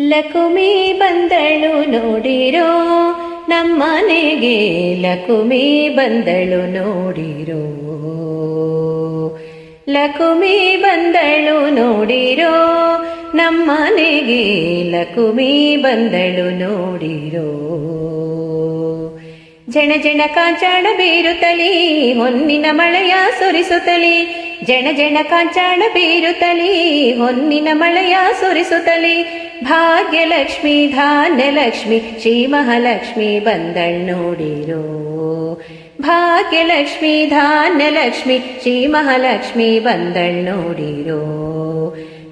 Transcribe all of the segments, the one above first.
ಲಕುಮಿ ಬಂದಳು ನೋಡಿರೋ, ನಮ್ಮನೆಗೆ ಲಕುಮಿ ಬಂದಳು ನೋಡಿರೋ. ಲಕುಮಿ ಬಂದಳು ನೋಡಿರೋ, ನಮ್ಮನೆಗೆ ಲಕುಮಿ ಬಂದಳು ನೋಡಿರೋ. ಜನ ಜನ ಕಾಂಚಾಣ ಬೀರುತ್ತಲಿ, ಹೊನ್ನಿನ ಮಳೆಯ ಸುರಿಸುತ್ತಲಿ. ಜನ ಜನ ಕಾಂಚಾಣ ಬೀರುತ್ತಲಿ, ಹೊನ್ನಿನ ಮಳೆಯ ಸುರಿಸುತ್ತಲಿ. ಭಾಗ್ಯಲಕ್ಷ್ಮಿ, ಧಾನ್ಯಲಕ್ಷ್ಮಿ ಶ್ರೀ ಮಹಾಲಕ್ಷ್ಮಿ ಬಂದಣ್ಣೋಡಿರೋ ಭಾಗ್ಯಲಕ್ಷ್ಮಿ, ಧಾನ್ಯಲಕ್ಷ್ಮಿ ಶ್ರೀ ಮಹಾಲಕ್ಷ್ಮಿ ಬಂದಣ್ಣೋಡಿರೋ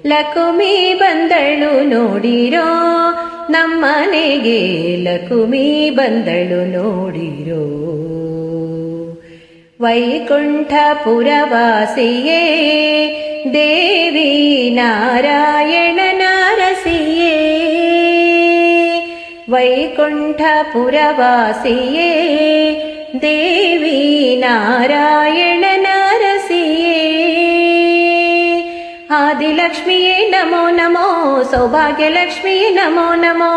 ಲಕುಮಿ ಬಂದಳು ನೋಡಿರೋ. ನಮ್ಮನೆಗೆ ಲಕುಮಿ ಬಂದಳು ನೋಡಿರೋ. ವೈಕುಂಠಪುರವಾಸಿಯೇ, ದೇವಿ ನಾರಾಯಣ वैकुण्ठपुरवासिये देवी नारायण नारसि आदिलक्ष्मी नमो नमो सौभाग्यलक्ष्मी नमो नमो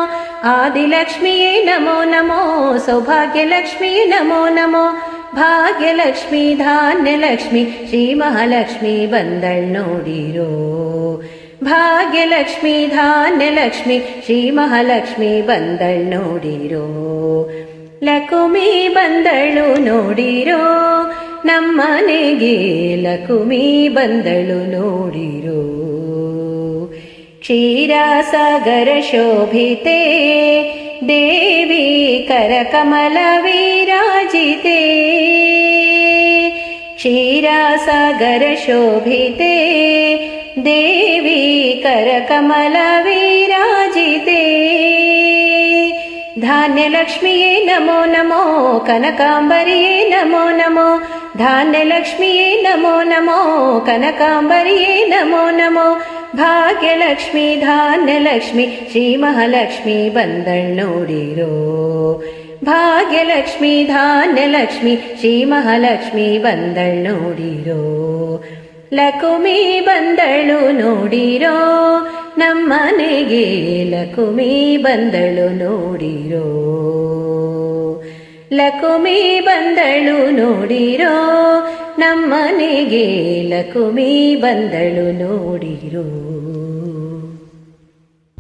आदिलक्ष्मीये नमो नमो सौभाग्यलक्ष्मी नमो नमो भाग्यलक्ष्मि धान्यलक्ष्मि श्रीमहालक्ष्मि वन्दोडीरो ಭಾಗ್ಯಲಕ್ಷ್ಮಿ, ಧಾನ್ಯಲಕ್ಷ್ಮಿ ಶ್ರೀ ಮಹಾಲಕ್ಷ್ಮಿ ಬಂದಳ್ ನೋಡಿರೋ. ಲಕುಮಿ ಬಂದಳು ನೋಡಿರೋ. ನಮ್ಮನೆಗೆ ಲಕುಮಿ ಬಂದಳು ನೋಡಿರೋ. ಕ್ಷೀರಸಾಗರ ಶೋಭಿತೆ, ದೇವಿ ಕರಕಮಲ ವಿರಾಜಿತೆ क्षीरासागरशोभिते देवी करकमलविराजिते। धान्यलक्ष्म्ये नमो नमो कनकाम्बर्ये नमो नमो धान्यलक्ष्म्ये नमो नमो कनकाम्बर्ये नमो नमो भाग्यलक्ष्मी धान्यलक्ष्मि श्रीमहालक्ष्मी बन्दण्णोडिरो ಭಾಗ್ಯಲಕ್ಷ್ಮಿ, ಧಾನ್ಯಲಕ್ಷ್ಮಿ ಶ್ರೀ ಮಹಾಲಕ್ಷ್ಮಿ ಬಂದಳ್ ನೋಡಿರೋ. ಲಕುಮಿ ಬಂದಳು ನೋಡಿರೋ. ನಮ್ಮನೆಗೆ ಲಕುಮಿ ಬಂದಳು ನೋಡಿರೋ. ಲಕುಮಿ ಬಂದಳು ನೋಡಿರೋ. ನಮ್ಮನೆಗೆ ಲಕುಮಿ ಬಂದಳು ನೋಡಿರೋ.